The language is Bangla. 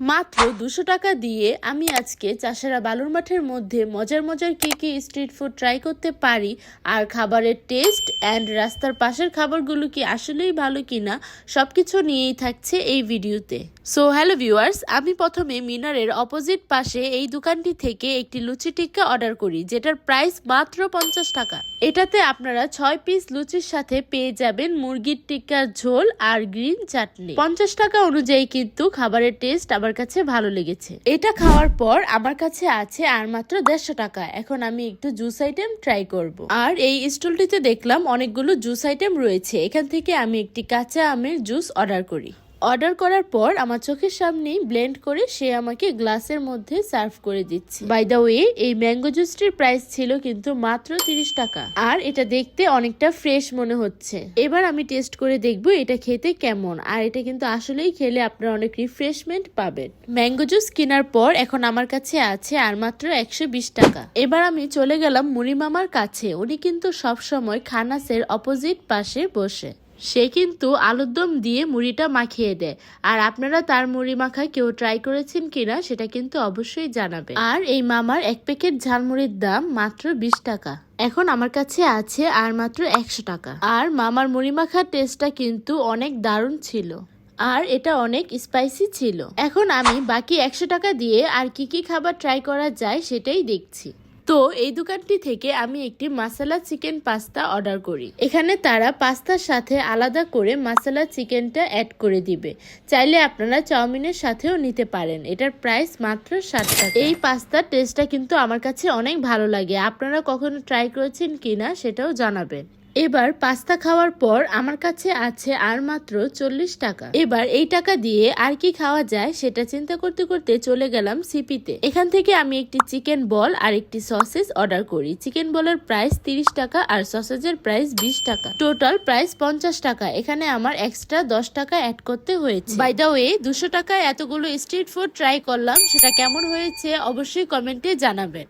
মাত্র দুশো টাকা দিয়ে আমি আজকে চাষারা বালুর মাঠের মধ্যে মজার মজার কী কী স্ট্রিট ফুড ট্রাই করতে পারি আর খাবারের টেস্ট অ্যান্ড রাস্তার পাশের খাবারগুলো কি আসলেই ভালো কিনা সবকিছু নিয়েই থাকছে এই ভিডিওতে। সো হ্যালো ভিউয়ার্স আমি প্রথমে মিনারের অপোজিট পাশে এই দোকানটি থেকে একটি লুচি টিক্কা অর্ডার করি, যেটার প্রাইস মাত্র পঞ্চাশ টাকা। এটাতে আপনারা ছয় পিস লুচির সাথে পেয়ে যাবেন মুরগির টিক্কার ঝোল আর গ্রিন চাটনি পঞ্চাশ টাকা অনুযায়ী কিন্তু খাবারের টেস্ট আমার কাছে ভালো লেগেছে। এটা খাওয়ার পর আমার কাছে আছে আর মাত্র দেড়শো টাকা। এখন আমি একটু জুস আইটেম ট্রাই করব। আর এই স্টলটিতে দেখলাম অনেকগুলো জুস আইটেম রয়েছে। এখান থেকে আমি একটি কাঁচা আমের জুস অর্ডার করি। অর্ডার করার পর আমার চোখের সামনেই ব্লেন্ড করে সে আমাকে গ্লাসের মধ্যে সার্ভ করে দিচ্ছে। বাই দ্য ওয়ে এই ম্যাঙ্গো জুসটির প্রাইস ছিল কিন্তু মাত্র তিরিশ টাকা। আর এটা দেখতে অনেকটা ফ্রেশ মনে হচ্ছে। এবার আমি টেস্ট করে দেখব এটা খেতে কেমন। আর এটা কিন্তু আসলেই খেলে আপনারা অনেক রিফ্রেশমেন্ট পাবেন। ম্যাঙ্গো জুস কেনার পর এখন আমার কাছে আছে আর মাত্র একশো বিশ টাকা। এবার আমি চলে গেলাম মুড়ি মামার কাছে। উনি কিন্তু সবসময় খানাসের অপোজিট পাশে বসে। সে কিন্তু আলুর দম দিয়ে মুড়িটা মাখিয়ে দেয়। আর আপনারা তার মুড়ি মাখা কেউ ট্রাই করেছেন কিনা সেটা কিন্তু অবশ্যই জানাবে আর এই মামার এক প্যাকেট ঝালমুড়ির দাম মাত্র বিশ টাকা। এখন আমার কাছে আছে আর মাত্র একশো টাকা। আর মামার মুড়ি মাখার টেস্টটা কিন্তু অনেক দারুণ ছিল। আর এটা অনেক স্পাইসি ছিল। এখন আমি বাকি একশো টাকা দিয়ে আর কি কি খাবার ট্রাই করা যায় সেটাই দেখছি। তো এই দোকানটি থেকে আমি একটি মাসালা চিকেন পাস্তা অর্ডার করি। এখানে তারা পাস্তার সাথে আলাদা করে মাসালা চিকেনটা অ্যাড করে দিবে। চাইলে আপনারা চাউমিনের সাথেও নিতে পারেন। এটার প্রাইস মাত্র ষাট টাকা। এই পাস্তার টেস্টটা কিন্তু আমার কাছে অনেক ভালো লাগে। আপনারা কখনো ট্রাই করেছেন কিনা সেটাও জানাবেন। এবার পাস্তা খাওয়ার পর আমার কাছে আছে আর মাত্র চল্লিশ টাকা। এবার এই টাকা দিয়ে আর কি খাওয়া যায় সেটা চিন্তা করতে করতে চলে গেলাম সিপিতে। এখান থেকে আমি একটি চিকেন বল আর একটি সসেজ অর্ডার করি। চিকেন বলের প্রাইস তিরিশ টাকা আর সসেজের প্রাইস বিশ টাকা। টোটাল প্রাইস পঞ্চাশ টাকা। এখানে আমার এক্সট্রা দশ টাকা অ্যাড করতে হয়েছে। বাই দা ওয়ে, দুশো টাকায় এতগুলো স্ট্রিট ফুড ট্রাই করলাম। সেটা কেমন হয়েছে অবশ্যই কমেন্টে জানাবেন।